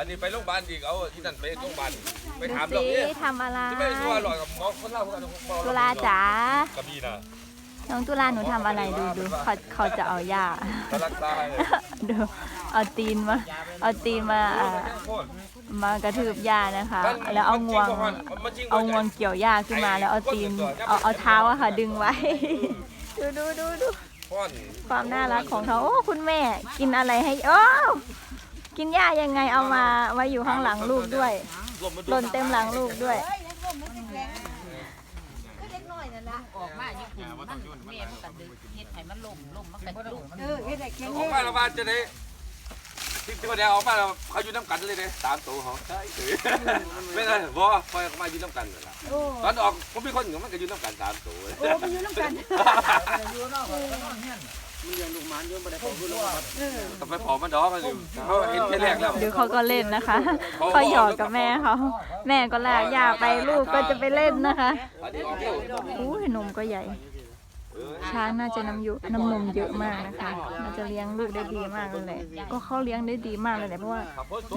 บัดนี้ไปโรงพยาบาลอีกเอาที่นั่นไปโรงพยาบาลไปดูถามเราสิเนี่ยทำอะไร จะไม่รู้ว่าหลอดกับหมอคนเล่าคนกันหมอตุลาจ๋ากระบี่นะน้องตุลาหนูทำอะไรดูดูเขาเขาจะเอายากำลังตายเลยดูเอาตีนมา เอาตีนมาอ่าโคตรมากระทืบยานะคะ แล้วเอางวง เอางวงเกี่ยวหญ้าขึ้นมาแล้วเอาตีน เอาเอาเท้าอะค่ะดึงไว้ ดูดูดูดู พ่อนความน่ารักของเขาโอ้คุณแม่กินอะไรให้โอ้ กินหญ้ายังไงเอามาไว้อยู่ข้างหลังลูกด้วยรวมมาดูหล่นเต็มหลังลูกด้วย ออกมาญี่ปุ่นมันแม่มันก็ดึงเฮ็ดให้มันล่มล่มมันก็ลุกเออเฮ็ดให้แข็งอแรอกงมาแล้วบ้านจะได้ที่ที่วันนี้ออกมาแล้วเขาอยู่น้ำกันเลยเนี่ยสามตัวเขาใช่ไม่ได้บ่คอยมาอยู่น้ำกันเลยล่ะโอ้ตอนออกผมมีคนอยู่มันก็อยู่น้ำกันสามตัวโอ้ไปอยู่น้ำกันต้อ งไปผอมมันดอกกันอยู่เขาเห็นแค่แรกแล้วเดี๋ยวเขาก็เล่นนะคะเขาหยอกกับแม่เขาแม่ก็ลากยาไปลูกก็จะไปเล่นนะคะอันนี้ออกเร็วอู้ยนมก็ใหญ่ ช้างน่าจะน้ำยุน้ำนมเยอะมากนะคะน่าจะเลี้ยงลูกได้ดีมากเลยแหละก็เขาเลี้ยงได้ดีมากเลยแหละเพราะว่า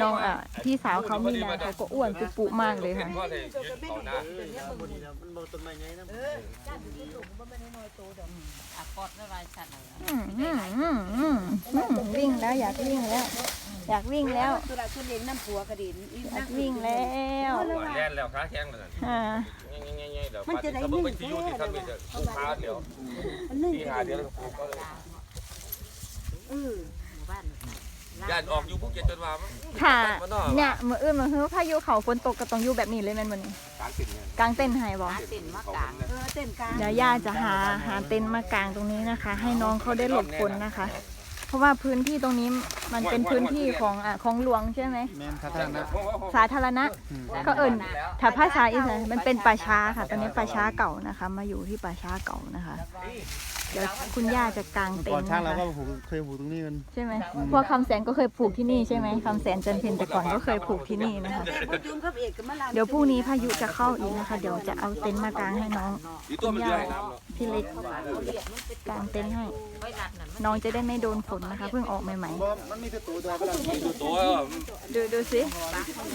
น้องอะพี่สาวเขามีนาเขาก็อ้วนปุปุมากเลยค่ะก็เลยยืนเขาหน้าอะก อดไว้ไว้สั่นเลยอืมอืมอืมอืมอืมวิ่งแล้วอยากวิ่งแล้ว อยากวิ่งแล้วตุลาชุดเลี้ยงน้ำผัวกระดินอีอยานักวิ่งแล้วแล่นแล้วขาแข็งเลยอ่าง่ายๆๆเดี๋ยวป้าจะเบิ่งไปที่อยู่ที่ท่านมีจะผูกขาเดี๋ยวมันนึ่งที่หาเดี๋ยวก็เลยเออหมู่บ้าน ย่านออกอยู่ภูเก็ตจนว่าค่ะเนี่ยมืออื่นมือฮื้อพายุเขาฝนตกก็ต้องอยู่แบบนี้เลยแม่นบ่นี่กลางติดเนี่ยกลางเต้นท์ให้บ่หาเส้นมากลางเออเต้นกลาง เดี๋ยวย่าจะหาหาเต็นท์มากางตรงนี้นะคะ ให้น้องเขาได้หลบฝนนะคะ เพราะว่าพื้นที่ตรงนี้มันเป็นพื้นที่ของอะของหลวงใช่ไหม แม่นครับท่านนะสาธารณะก็เอิญถ้าภาษาอีสานมันเป็นป่าช้าค่ะ ตอนนี้ป่าช้าเก่านะคะ มาอยู่ที่ป่าช้าเก่านะคะ เดี๋ยวคุณย่าจะกางเต็นก่อนท์ช่างนะเราคะก็ผูกเคยผูกตรงนี้กันใช่ไหมพวกคำแสนก็เคยผูกที่นี่ใช่ไหมคำแสนจันเพ็ญแต่ก่อนก็เคยผูกที่นี่นะคะแต่พ่อจุ่มกับเอกก็มาลาเดี๋ยวพรุ่งนี้พายุจะเข้าอีกนะคะ เดี๋ยวจะเอาเต็นท์มากางให้น้องอีตัวมันเยอะให้น้ำเนาะพี่เล็กกางเต็นท์ให้ไว้รัดนั่นมันน้องจะได้ไม่โดนฝนนะคะเพิ่งออกใหม่บ่มันมีแต่ตัวตัวไปแล้วตัวๆดูดูสิ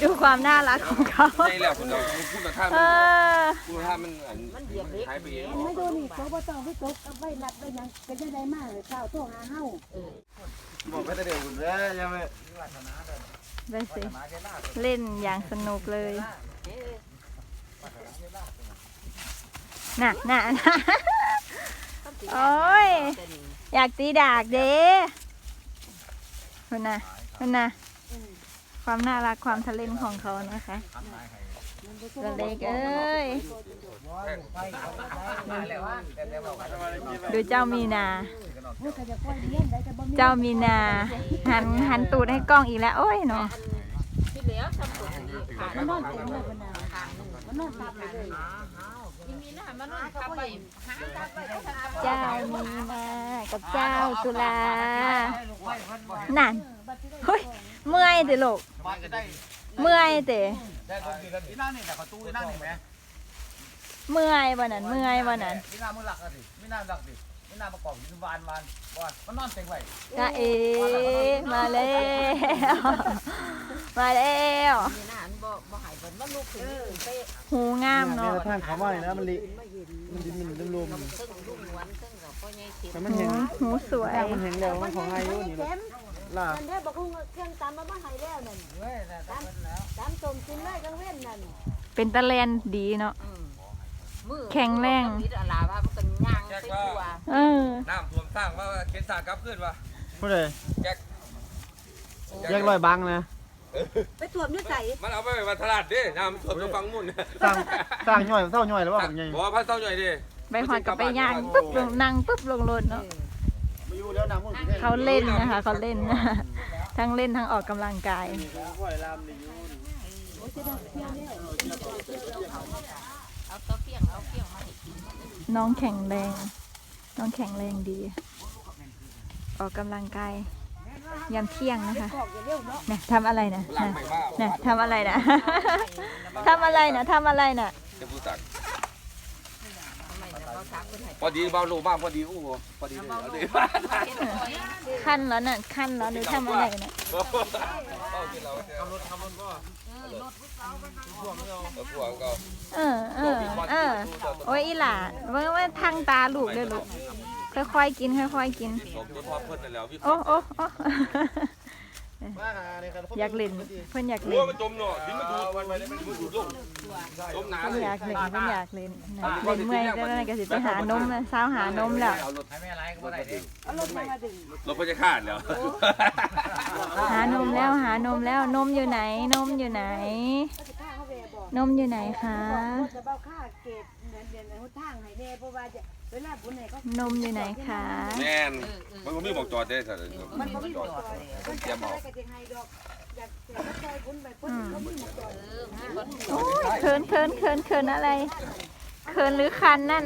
ดูความน่ารักของเขาใหญ่แล้วคุณเราพูดกับท่านเออพูดท่านมันหายไปเองไม่โดนอีกเขาบ่ต้องไปตกเอาไว้รัดไว้หยังก็จะได้มาเลยเช้าโทรหาเฮาบอกไม่ได้เดี๋ยวคุณเด้อยังไม่ไปสิเล่นอย่างสนุกเลยน่ะน่ะน่ะโอ้ย อยากตีดากเด้คุณนะคุณนะความน่ารักความทะเลนของเขานะคะตัวเล็กเอ้ย ดูเจ้ามีนา เจ้ามีนา หันหันตูดให้กล้องอีกแล้ว โอ้ยเนาะที่เหลือสมุดนี่ขามันนอนเต็มเลยมันนอนทับเลยยังมีหน้ามันนอนทับไปหาทับไปเอาทับไป เจ้ามีนากับเจ้าตุลา นั่น เฮ้ย เมื่อยเตะลูก เมื่อยเตะที่นั่นนี่แต่ประตูที่นั่นนี่ไหมเมื่อยวันนั้น เมื่อยวันนั้นที่นั่นมือหลักอะดิที่นั่นหลักดิ ที่นั่นประกอบอยู่วานวานวานมันนอนเต็งไว้จ้าเอมาแล้วมาแล้วมีหน้ามันบ่บ่หายเบิ่นมันลุกขึ้นนี่เตะหูงามเนี่ยเนาะทางเขาว่านี่นะมันลิมันดินมันลมซึ่งลุงหวนซึ่งกับพ่อใหญ่สิแต่มันหูเห็นหูสวยทางมันเห็นแล้วมันของไงอยู่นี่ล่ะมันได้บอกว่าเครื่องตามมาบ่ให้แล้วนั่นตามตามต้มกินเลยกลางเว้นนั่นเป็นตะแลนดีเนาะอื มมือแข็งแรงนิดอะไรว่ามันก็ย่างไปตัวเออ น้ำท่วมสร้างว่าเข็นสร้างกลับขึ้นวะผู้ใดแจ็คแยกรอยบังนะไปตรวจเนื้อใส่มันเอาไปไว้ตลาดดิน้ำท่วมตรงฝั่งมุ่นสร้างสร้างย่อยเท่าย่อยแล้วว่าผมไงบอกว่าพันเท่าหน่อยดิไปหอดกับไปย่างปุ๊บลงนั่งปุ๊บลงรถเนาะมาอยู่แล้วน้ำมันเขาเล่นนะคะเขาเล่นนะทั้งเล่นทั้งออกกำลังกายค่อยลามนี่อยู่เอาตัวเฟี้ยงเอาเฟี้ยงมาให้กิ นน้องแข็งแรง น้องแข็งแรงดี ออกกำลังกายยามเที่ยงนะคะกอกอย่าเร็วเนาะนะทำอะไรนะหลังนะไม่บ้านะทำอะไรนะ ทำอะไรนะทำอะไรนะจะพูดสักทำไม เนี่ยเขาททักคนให้พอดีเบาโลมากพอดีอู้พอดีเลยเอาดิขั้นแล้วน่ะขั้นแล้วหรือทำอะไรน่ะเอากินเราขับรถขับรถก็เออรถพ่วงไม่เอาเอาพวกก็เออเออเออโอ้ยอีหล่าเว่าว่าทางตาลูกเด้อลูกค่อยๆกินค่อยๆกิน สมตัวทอดเพิ่นนั่นแล้วพี่โอ้โอ้โอ้ว่าในการ อยากเล่นเพิ่นอยากโอ้เล่นมันจมเนาะดินมันดูดมันมันดูดลงจมน้ำเพิ่นเลยอยากเล่นเพิ่นอยากเล่นนะเล่นเมื่อยก็นั่นก็สิไปหานมนะสาวหานมแล้วเอารถให้แม่ไรก็ได้ดิเอารถมามาดึงรถพยาขาดแล้วหานมแล้วหานมแล้วนมอยู่ไหน นมอยู่ไหนก็จะฆ่าเขาแวบอกนมอยู่ไหนคะจะเบ้าฆ่าเกตเดินเดินในหนทางให้แน่เพราะว่าจะเวลาบุญไห นก็นมอยู่ไหนคะแม่นมันก็มีบอกจอดได้เถอะมันก็มีหมดจอยมันจะอะไรกับยังไงดอกอยากเสียก็ซอยบุญไปคนเขามีหมดจอยเออมีคนโอ้ยเคินเคินเคินเคินอะไร เคินหรือคันนั่น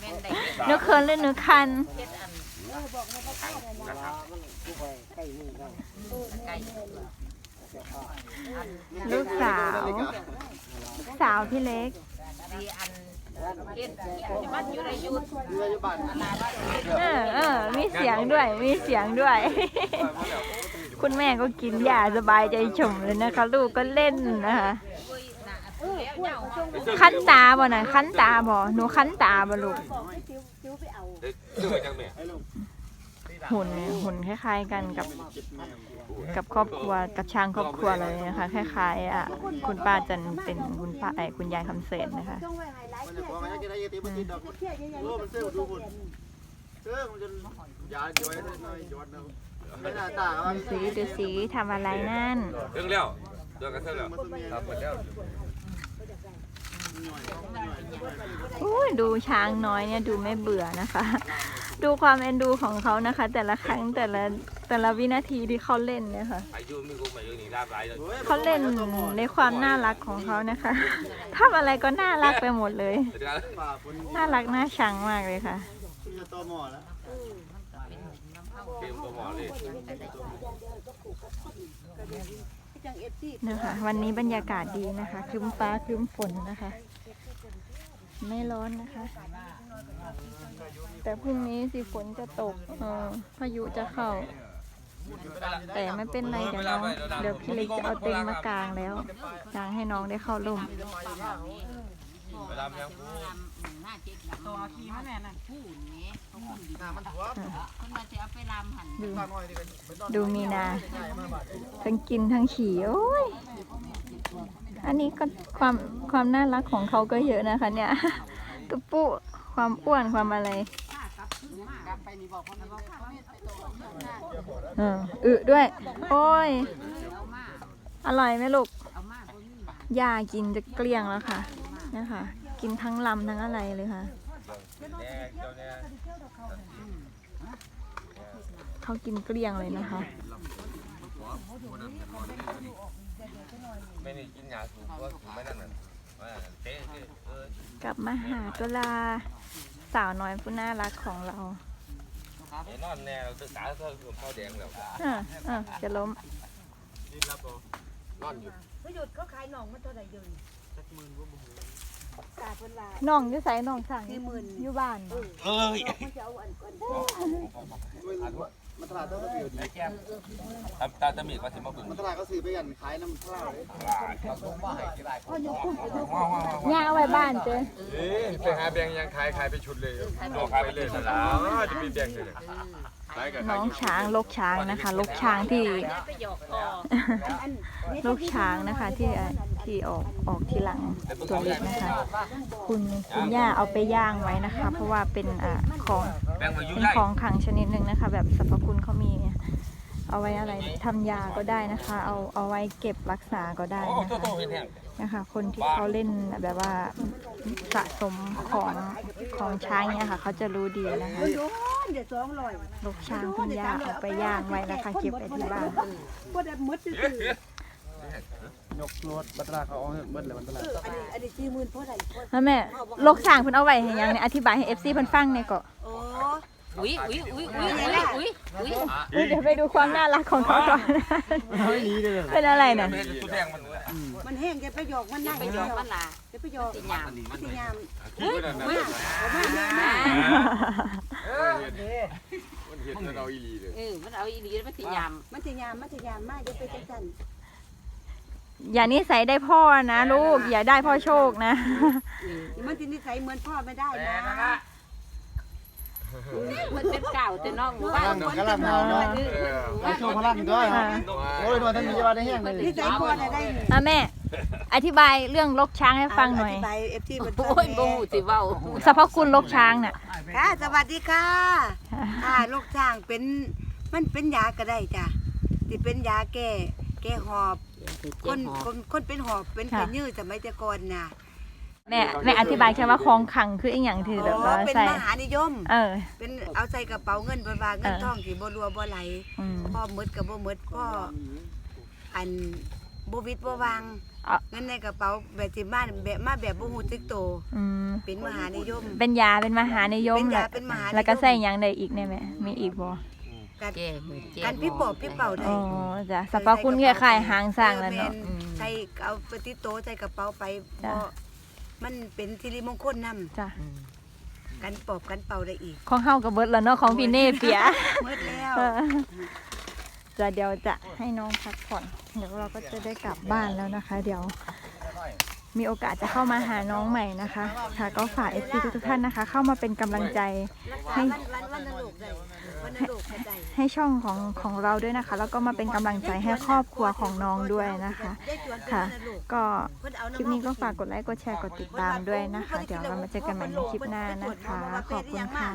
แม่นได้หนูเคินหรือหนูคันเฮ็ดอันเราบอกมาเขาฆ่าเลยนะไก่ลูกสาวลูกสาวพี่เล็กดีอัน เออเออมีเสียงด้วย มีเสียงด้วย คุณแม่ก็กินยาสบายใจฉ่มเลยนะคะ ลูกก็เล่นนะคะเออแล้วเหย้าคั้นตาบ่น่ะคั้นตาบ่หนูคั้นตาบ่ลูกหุ่นหุ่นคล้ายๆกันกับ กับครอบครัวกับช้างครอบครัวเลยนะคะคล้ายๆอะคุณป้าจันเป็นคุณป้าไอคุณยายคำเสนนะคะต้องไว้ไฮไลท์มันเที่จะยบอกมันจะได้ยังตีมันติดดอกเที่ยยังไงโอ้มันเสื้อดูหุ่นเสื้อมันจะยาย้อยได้หน่อยย้อนนะไม่น่าตาว่าดูสีดูสีทำอะไรนั่นเรื่องแล้วเรื่องกันเท่าแล้วมันตัวเมียครับหมดแล้วอุ้ยดูช้างน้อยเนี่ยดูไม่เบื่อนะคะ ดูความเอ็นดูของเขานะคะ แต่ละครั้งแต่ละ แต่ละวินาทีที่เขาเล่นเนี่ยค่ะอายุมีกูมาอยู่นี่ลาบหลายแล้วเขาเล่นในความน่ารักของเขานะคะทำอะไรก็น่ารักไปหมดเลยเดี๋ยวป่าฝนน่ารักน่าชังมากเลยค่ะจะตอหมอแล้วเกมตัวหมอเลยจังเอฟซีนะคะวันนี้บรรยากาศดีนะคะครึ้มฟ้าครึ้มฝนนะคะ ไม่ร้อนนะคะ แต่พรุ่งนี้สิฝนจะตกเออพายุจะเข้า แต่ไม่เป็นไรเดี๋ยวน้องเดี๋ยวพี่เล็กจะเอาเต็นท์มากางแล้วกางให้น้องได้เข้าร่มเวลาแมงกูตัวขี้มาแม่น่ะผู้นี่เขาคุณดีหน้ามันหัวคนมาจะเอาไปลำหันดูดูมีนา ทั้งกินทั้งขี่โอ้ยอันนี้ก็ความความน่ารักของเขาก็เยอะนะคะเนี่ยตุ๊ปุความอ้วนความอะไรกลับไปนี่บอกคนบอกข้าไม่ไปตัว เอออึด้วย โอ้ยเอามาอร่อยไหมลูกเอามาบ่มีบายากินจะเกลี้ยงแล้วค่ะนะคะกินทั้งลำทั้งอะไรเลยค่ะแน่เจ้าแน่เขากินเกลี้ยงเลยนะคะไม่นี่กินยาสูบก็สูบไม่นั่นน่ะว่าเจ๊เออกลับมาหาตุลาสาวน้อยผู้น่ารักของเรา ไอ้นอนแน่เราศึกษาเท่าข้าวแดงแล้วเออเออจะล้มนอนอยู่ประโยชน์เขาขายหนองมันเท่าไหร่ยืนตาเพิ่นว่าน้องอยู่ใส่น้องสั่งสี่หมื่นอยู่บ้านเอ้ยมันจะเอาอันก่อน มันตลาดต้องซื้อดีตาตาตามีก็สิมาบึงมันตลาดก็ซื้อไปกันขายน้ำข้าวเลยเราส่งมาให้ที่ไรย่าเอาไว้บ้านเจ้เอ๊ะไปหาแบงค์ยังขายขายไปชุดเลยตัวครับไปเลยสลาจะมีแบงค์เลยขายกับ น้องช้างลกช้างนะคะ ลกช้างที่ไปหยอกคออันลูกช้างนะคะที่เอ่อที่ออกออกทีหลังตัวเล็กนะคะ คุณคุณย่าเอาไปย่างไว้นะคะ เพราะว่าเป็นอ่าของแบงมาอยู่เป็นได้ของขลังชนิดหนึ่งนะคะ แบบสรรพคุณเขามีเอาไว้อะไรทำยาก็ได้นะคะ เอาเอาไว้เก็บรักษาก็ได้โอ้นะโตคะโตเป็นแห้งนะคะ คนที่เขาเล่นแบบว่าสะสมของของช้างเนี่ยค่ะ เขาจะรู้ดีนะคะโดน เดี๋ยวสองร้อยลูกช้างคุณย่าเอาไปย่างไว้นะคะเก็บไว้ที่บ้านพวกแบบมืดซื่อยกรถมันตลาดเขาเอาเบิดเลยมันตลาดๆอันนี้อันนี้สี่หมื่นเพราะอะไรเพราะแล้วแม่ลกสร้างเพิ่นเอาไว้ให้หยังเนี่ยอธิบายให้ FC เพิ่นฟังในอยเก็โอ้อุ้ยอุ้ยอุ้ยอุ้ยอุ้ยอุ้ยอุ้ยอุ๊ยเดี๋ยวไปดูความน่ารักของเขาก่อนเฮ้ยดีเลยเป็นอะไรเนี่ยไม่ได้ตัวแดงมันมันแห้งแกไปหยอกมันนั่งไปหยอกมันล่ะแกไปหยอกติยามมันสิยามคิดว่านั่นนะเอามา แม่มามันเห็นแล้วเราอีหลีเลยเออมันเอาอีหลีมันติยามมันสิยามมันสิยามมาจะไปจังซั่นอย่านิสัยได้พ่อนะลูก อย่าได้พ่อโชคนะ มันสินิสัยเหมือนพ่อไม่ได้นะ มันเป็นเก่าแต่น้องว่ากำลังกำลังเอาเนาะไปโชว์พลังด้วยอ่าโอ้ยนวลท่านมีว่าได้แห้งเลยนิสัยพ่อน่ะได้อะแม่ อธิบายเรื่องลกช้างให้ฟังหน่อยธิบาย FT มันโอ้ยบ่ฮู้สิเว้าสรรพคุณลกช้างน่ะค่ะสวัสดีค่ะอ่าลูกช้างเป็นมันเป็นยาก็ได้จ้ะที่เป็นยาแก้แก้หอบคนคนคนเป็นหอบเป็นไข้ค่ะยืดสมัยแต่ก่อนน่ะ แม่แม่อธิบายแค่ว่าคลองขังคืออีกอย่างที่แบบอ๋อว่าเป็นใส่มหานิยม เออ เป็นเอาใส่กระเป๋าเงินบนบาเงินเออทองที่บ่รัวบ่ไหลอืม พ่อหมดกับบ่หมดพ่ออันบ่วิดบ่วางอะ เงินในกระเป๋าแบบที่บ้านแบบมาแบบบ่ฮู้ตึกโต อืมเป็นมหานิยม เป็นยาเป็นมหานิยมเป็นยาแหละเป็นมหานิยม แล้วก็ใส่หยังได้อีกเนี่ยแม่มีอีกบ่กันเจ๊มือเจ๊กันพี่ปอบพี่เป่าได้ อ๋อจ้ะสรรพคุณคล้ายๆหางสร้างแล้วเนาะออแม่ใส่เอาไปติดโตใส่กระเป๋าไปจ้ะ บ่ มันเป็นสิริมงคลนำจ้ะกันปอบกันเป่าได้อีก ของเฮากับเบิร์ดแล้วเนาะของพี่เน่เปียหมดแล้วเออจะเดี๋ยวจะให้น้องพักผ่อน เดี๋ยวเราก็จะได้กลับบ้านแล้วนะคะ เดี๋ยว มีโอกาสจะเข้ามาหาน้องใหม่นะคะ ค่ะ ก็ฝากเอฟซีทุกท่านนะคะ เข้ามาเป็นกำลังใจให้ให้ช่องของของเราด้วยนะคะ แล้วก็มาเป็นกำลังใจให้ครอบครัวของน้องด้วยนะคะ ค่ะ ก็คลิปนี้ก็ฝากกดไลค์กดแชร์กดติดตามด้วยนะคะ เดี๋ยวเรามาเจอกันใหม่ในคลิปหน้านะคะ ขอบคุณค่ะ